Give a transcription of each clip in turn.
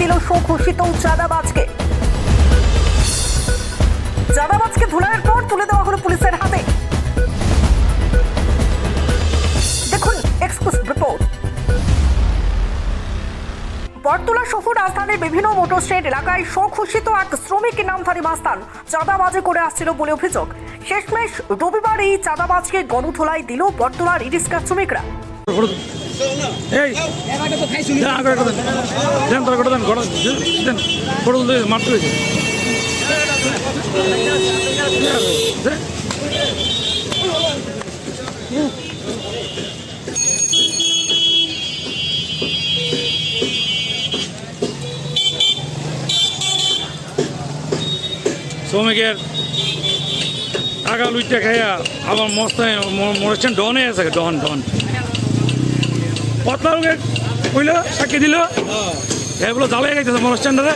দিল সুঘোষিত চাঁদাবাজকে। চাঁদাবাজকে ধুলার পর তুলে দেওয়া হলো পুলিশের হাতে। দেখুন এক্সক্লুসিভ রিপোর্ট। বটতলা সহ রাজধানীর বিভিন্ন মোটর স্ট্যান্ড এলাকায় স্বঘোষিত এক শ্রমিকের নামধারী মাস্তান চাঁদাবাজি করে আসছিল বলে অভিযোগ। শেষমেশ রবিবার এই চাঁদাবাজকে গণধোলাই দিল বটতলার ইরিস্কা শ্রমিকরা। এই আগে শ্রমিকের টাকা লুইটা খাইয়া আবার মস্ত মরেছেন ডনে আছে ডন ডন। পতলা লোকে কইল সাক্ষী দিল। এগুলো জ্বালাই গেছে মনস্ট্যান্ডারে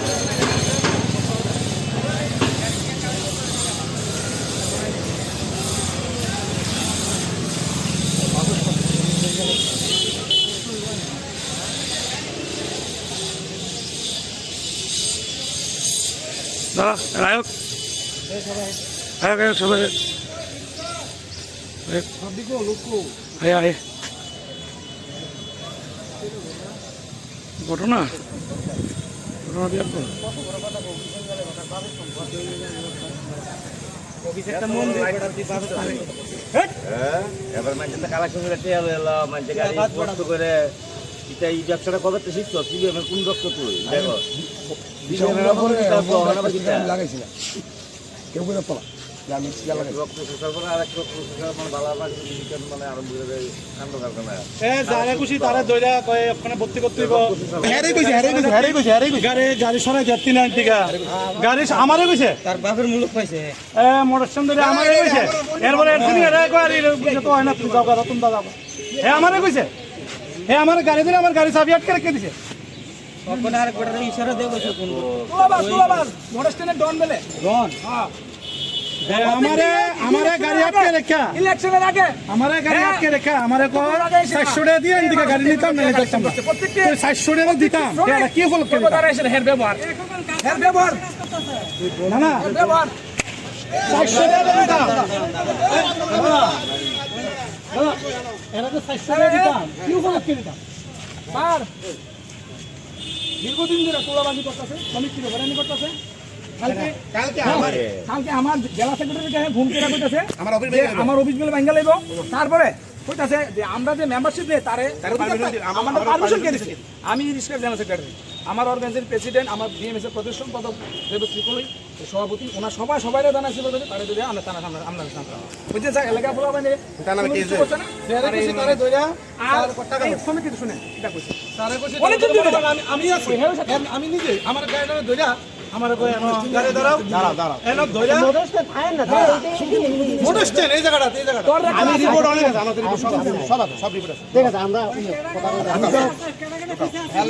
দাদা রায়ক আয়ক সবাই। আয়ক। আয়। ঘটনা ঘটনা এবার মানুষের কালেকশন করে টেয়ার এলো মানুষের গাড়ি কষ্ট করে এটা এই ব্যবসাটা কবে তো শিখছো তুই কোন রক্ত তুই দেখো কেউ করে তোলা যে আমি টিকা লাগাইছি রক্ত শোষার পরে আরেক রক্ত শোষার মানে ভালো ভালো মানে আরম্ভ করে দেয় কান্ড কারখানা যারা খুশি তারা দইরা কয়ে ওখানে ভর্তি করতে হইব হ্যারে কইছে হ্যারে কইছে হ্যারে কইছে হ্যারে কইছে গাড়ি গাড়ি সরাই যায় তিন টিকা গাড়ি আমারে কইছে তার বাপের মূলক পাইছে এ মোটর স্ট্যান্ডে আমারে কইছে এরপরে তুমি এরা কয় আর বুঝে তো হয় না তুমি যাও গাড়ি তুমি যাও হে আমারে কইছে হে আমার গাড়ি ধরে আমার গাড়ি চাবি আটকে রেখে দিছে আরেক বেটা ইশারা দিয়ে কোন তুলাবাস তুলাবাস মোটর স্ট্যান্ডে ডন বেলে ডন হ্যাঁ আমারে আমারে গাড়ি আটকে রেখা। ইলেকশনের আগে। আমারে গাড়ি আটকে রেখা। আমারে কো 400 টাকা দিয়ে এদিকে গাড়ি নিতাম না। নিতাম না 400 টাকা দিতাম? এটা কি হলো কেন? হের ব্যবহার। হের ব্যবহার? না না। ব্যবহার। 400 টাকা দিতাম। এরা তো 400 টাকা দিতাম কি হলো কি দিতাম? স্যার দীর্ঘদিন ধরে তোলাবাজি করতেছে ছিল বেড়ানি করতেছে? কালকে কালকে আমার কালকে আমার জেলা ঘুম কেরা কইতাছে আমার অফিস বিল ভাঙ্গা লইব। তারপরে কইতাছে যে আমরা যে মেম্বারশিপ নেই তারে আমাদের পারমিশন কে আমি রিস্কার জেনারেল সেক্রেটারি আমার অর্গানাইজের প্রেসিডেন্ট আমার ডিএমএস এর প্রতিষ্ঠান পদক দেবশ্রী সভাপতি ওনার সবাই সবাই জানাইছে বলতে তারে দিলে আমরা তারা আমরা আমরা জানতাম বুঝতে চাই এলাকা বলা মানে তার নামে কেস তারে কইছে তারে দইরা আর এই সমিতি শুনে এটা কইছে। তারে কইছে আমি আমি আছি। আমি নিজে আমার গাড়িটা দইরা আমার কই গাড়ি দাঁড়াও দাঁড়াও দাঁড়াও। এনক ধইরা? মোটর স্ট্যান্ড এই জায়গাটা এই জায়গাটা আমি রিপোর্ট অনেক আছে আমাদের রিপোর্ট সব আছে সব আছে সব রিপোর্ট আছে। ঠিক আছে আমরা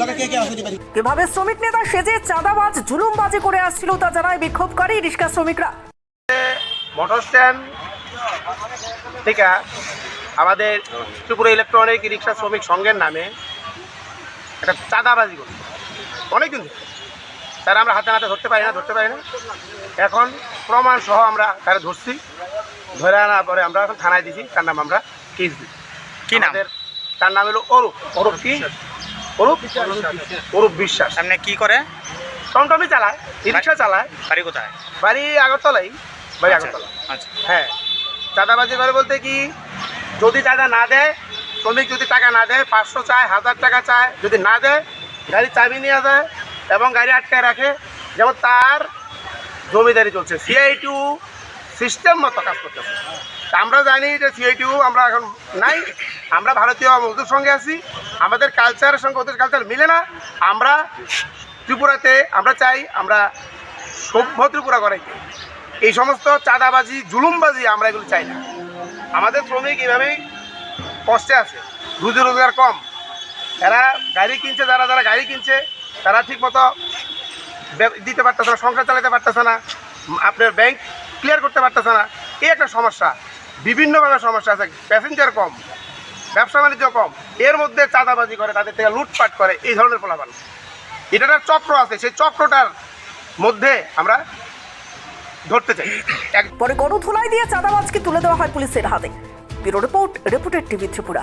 লগে কে কে আছে দিবারি কীভাবে শ্রমিক নেতা সেজে চাঁদাবাজ জুলুমবাজি করে আসছিল তা জানায় বিক্ষোভকারী রিক্সা শ্রমিকরা। মোটর স্ট্যান্ড থেকে আমাদের ত্রিপুরা ইলেকট্রনিক রিক্সা শ্রমিক সংঘের নামে একটা চাঁদাবাজি করি অনেকদিন ধরে। তারা আমরা হাতে হাতে ধরতে পারি না ধরতে পারি না। এখন প্রমাণ সহ আমরা তারা ধরছি। ধরে আনার পরে আমরা এখন থানায় দিছি তার নাম আমরা কেস দিই। কি নাম? তার নাম হলো অরূপ। অরূপ কি? অরূপ? অরূপ বিশ্বাস। সামনে কি করে? টমটমি চালায় রিক্সা চালায়। বাড়ি কোথায়? বাড়ি আগরতলাই বাড়ি আচ্ছা, আগরতলা। আচ্ছা। হ্যাঁ। চাঁদাবাজি করে বলতে কি যদি চাঁদা না দেয় শ্রমিক যদি টাকা না দেয় পাঁচশো চায় হাজার টাকা চায় যদি না দেয় গাড়ি চাবি নিয়ে যায় এবং গাড়ি আটকায় রাখে। যেমন তার জমিদারি চলছে। সিআই টু সিস্টেম মতো কাজ করতেছে। আমরা জানি যে সিআই টু আমরা এখন নাই। আমরা ভারতীয় মজদুর সঙ্গে আছি। আমাদের কালচারের সঙ্গে ওদের কালচার মিলে না। আমরা ত্রিপুরাতে, আমরা চাই আমরা সভ্য ত্রিপুরা করাইতে এই সমস্ত চাঁদাবাজি, জুলুমবাজি আমরা এগুলো চাই না। আমাদের শ্রমিক এভাবেই কষ্টে আছে। রুজি রোজগার কম। এরা গাড়ি কিনছে, যারা যারা গাড়ি কিনছে তারা ঠিক মতো দিতে পারতেছে না, সংসার চালাতে পারতেছে না আপনার ব্যাংক ক্লিয়ার করতে পারতেছে না। এই একটা সমস্যা। বিভিন্নভাবে সমস্যা আছে। প্যাসেঞ্জার কম, ব্যবসা বাণিজ্য কম। এর মধ্যে চাঁদাবাজি করে, তাদের থেকে লুটপাট করে, এই ধরনের ফলাফল। এটার চক্র আছে। সেই চক্রটার মধ্যে আমরা ধরতে চাই। পরে গণধোলাই দিয়ে চাঁদাবাজকে তুলে দেওয়া হয় পুলিশের হাতে। Bureau report reported TV Tripura.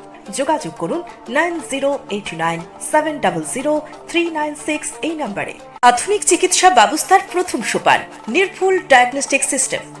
যোগাযোগ করুন nine zero eight nine seven double zero three nine six এই নম্বরে। আধুনিক চিকিৎসা ব্যবস্থার প্রথম সোপান, নির্ভুল diagnostic system.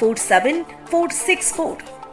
four seven four six four